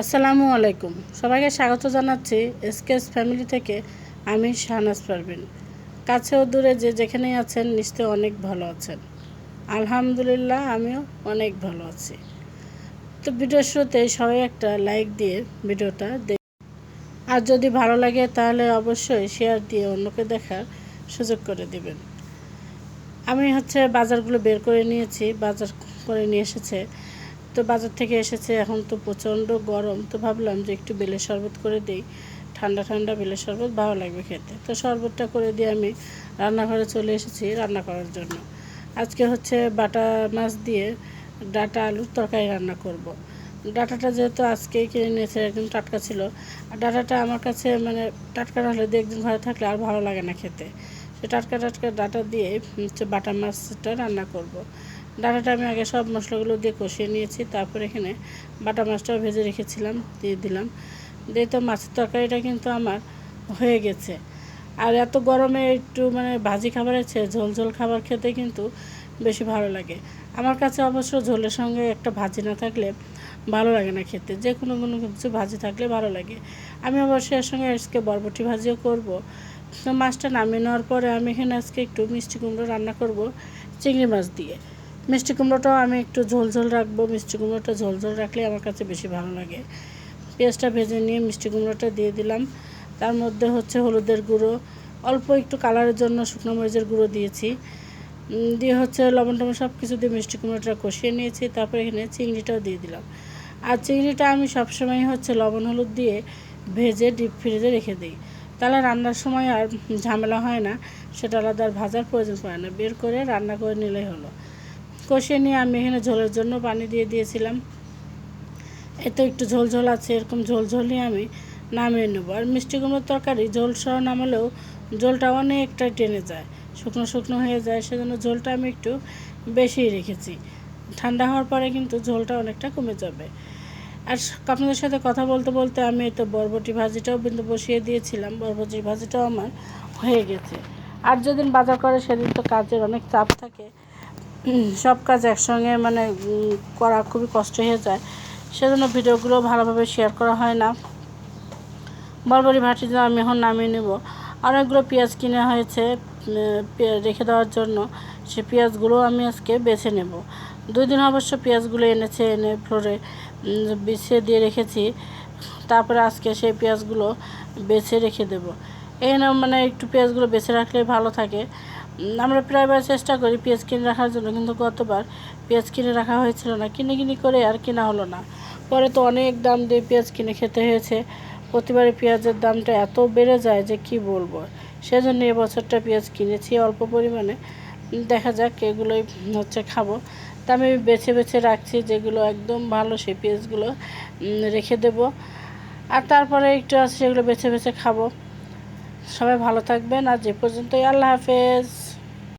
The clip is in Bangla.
আসসালামু আলাইকুম। সবাইকে স্বাগত জানাচ্ছি এসকেস ফ্যামিলি থেকে আমি শাহনাজ পারভিন। কাছে ও দূরে যে যেখানেই আছেন, নিশ্চয়ই অনেক ভালো আছেন। আলহামদুলিল্লাহ, আমিও অনেক ভালো আছি। তো ভিডিওর শুরুতে সবাই একটা লাইক দিয়ে ভিডিওটা দেখ আর যদি ভালো লাগে, তাহলে অবশ্যই শেয়ার দিয়ে অন্যকে দেখার সুযোগ করে দিবেন। আমি হচ্ছে বাজারগুলো বের করে নিয়েছি, বাজার করে নিয়ে এসেছে তো বাজার থেকে এসেছে, এখন তো প্রচণ্ড গরম, তো ভাবলাম যে একটু বেলের শরবত করে দিই। ঠান্ডা ঠান্ডা বেলের শরবত, ভালো লাগবে খেতে। তো শরবতটা করে দিয়ে আমি রান্নাঘরে চলে এসেছি রান্না করার জন্য। আজকে হচ্ছে বাটা মাছ দিয়ে ডাটা আলুর তরকারি রান্না করব। ডাটাটা যেহেতু আজকেই কিনে নিয়েছে, একদম টাটকা ছিল। আর ডাটাটা আমার কাছে মানে টাটকা না হলে দু একদিন ঘরে থাকলে আর ভালো লাগে না খেতে। সে টাটকা টাটকা ডাটা দিয়ে হচ্ছে বাটা মাছটা রান্না করব। ডাটাটা আমি আগে সব মশলাগুলো দিয়ে কষিয়ে নিয়েছি, তারপর এখানে বাটা মাছটাও ভেজে রেখেছিলাম, দিয়ে দিলাম। দিয়ে তো মাছের তরকারিটা কিন্তু আমার হয়ে গেছে। আর এত গরমে একটু মানে ভাজি খাবারের চেয়ে ঝোল ঝোল খাবার খেতে কিন্তু বেশি ভালো লাগে। আমার কাছে অবশ্য ঝোলের সঙ্গে একটা ভাজি না থাকলে ভালো লাগে না খেতে। যে কোনো কোনো কিছু ভাজি থাকলে ভালো লাগে। আমি অবশ্যই এর সঙ্গে আজকে বরবটি ভাজিও করব। তো মাছটা নামিয়ে নেওয়ার পরে আমি এখানে আজকে একটু মিষ্টি কুমড়ো রান্না করব চিংড়ি মাছ দিয়ে। মিষ্টি কুমড়োটাও আমি একটু ঝোল ঝোল রাখব। মিষ্টি কুমড়োটা ঝোল ঝোল রাখলে আমার কাছে বেশি ভালো লাগে। পেঁয়াজটা ভেজে নিয়ে মিষ্টি কুমড়োটা দিয়ে দিলাম। তার মধ্যে হচ্ছে হলুদের গুঁড়ো। অল্প একটু কালারের জন্য শুকনো মরিচের গুঁড়ো দিয়েছি। দিয়ে হচ্ছে লবণ টবণ সব কিছু দিয়ে মিষ্টি কুমড়োটা কষিয়ে নিয়েছি। তারপর এখানে চিংড়িটাও দিয়ে দিলাম। আর চিংড়িটা আমি সবসময় হচ্ছে লবণ হলুদ দিয়ে ভেজে ডিপ ফ্রিজে রেখে দিই। তাহলে রান্নার সময় আর ঝামেলা হয় না। সেটা আলাদা আর ভাজার প্রয়োজন পড়ে না। বের করে রান্না করে নিলেই হলো। কষিয়ে নিয়ে আমি এখানে ঝোলের জন্য পানি দিয়ে দিয়েছিলাম। এতে একটু ঝোল ঝোল আছে, এরকম ঝোল ঝোলই আমি নামিয়ে নেব। আর মিষ্টি কুমড়োর তরকারি, ঝোল সহ নামালেও ঝোলটা অনেকটা টেনে যায়, শুকনো শুকনো হয়ে যায়, সেজন্য ঝোলটা আমি একটু বেশিই রেখেছি। ঠান্ডা হওয়ার পরে কিন্তু ঝোলটা অনেকটা কমে যাবে। আর আপনাদের সাথে কথা বলতে বলতে আমি তো বরবটি ভাজিটাও কিন্তু বসিয়ে দিয়েছিলাম বরবটি ভাজিটাও আমার হয়ে গেছে। আর যেদিন বাজার করে সেদিন তো কাজের অনেক চাপ থাকে সব কাজ একসঙ্গে মানে করা খুবই কষ্ট হয়ে যায়। সেজন্য ভিডিওগুলো ভালোভাবে শেয়ার করা হয় না। বরবরি ভাটিতে আমি এখন নামিয়ে নেব। অনেকগুলো পেঁয়াজ কিনে হয়েছে রেখে দেওয়ার জন্য। সে পেঁয়াজগুলো আমি আজকে বেছে নেব। দুই দিন অবশ্য পেঁয়াজগুলো এনেছে, এনে ফ্লোরে বিছিয়ে দিয়ে রেখেছি। তারপরে আজকে সেই পেঁয়াজগুলো বেছে রেখে দেব। এই মানে একটু পেঁয়াজগুলো বেছে রাখলে ভালো থাকে। আমরা প্রায়বার চেষ্টা করি পেঁয়াজ কিনে রাখার জন্য, কিন্তু গতবার পেঁয়াজ কিনে রাখা হয়েছিল না। কিনে কিনে করে আর কেনা হলো না। পরে তো অনেক দাম দিয়ে পেঁয়াজ কিনে খেতে হয়েছে। প্রতিবারে পেঁয়াজের দামটা এত বেড়ে যায় যে কি বলব? সেজন্য এবছরটা পেঁয়াজ কিনেছি, অল্প পরিমাণে। দেখা যাক, এগুলোই হচ্ছে খাব। তা আমি বেছে বেছে রাখছি যেগুলো একদম ভালো, সেই পেঁয়াজগুলো রেখে দেব। আর তারপরে একটু আছে সেগুলো বেছে বেছে খাব। সবাই ভালো থাকবেন। আর যে পর্যন্তই। আল্লাহ হাফেজ।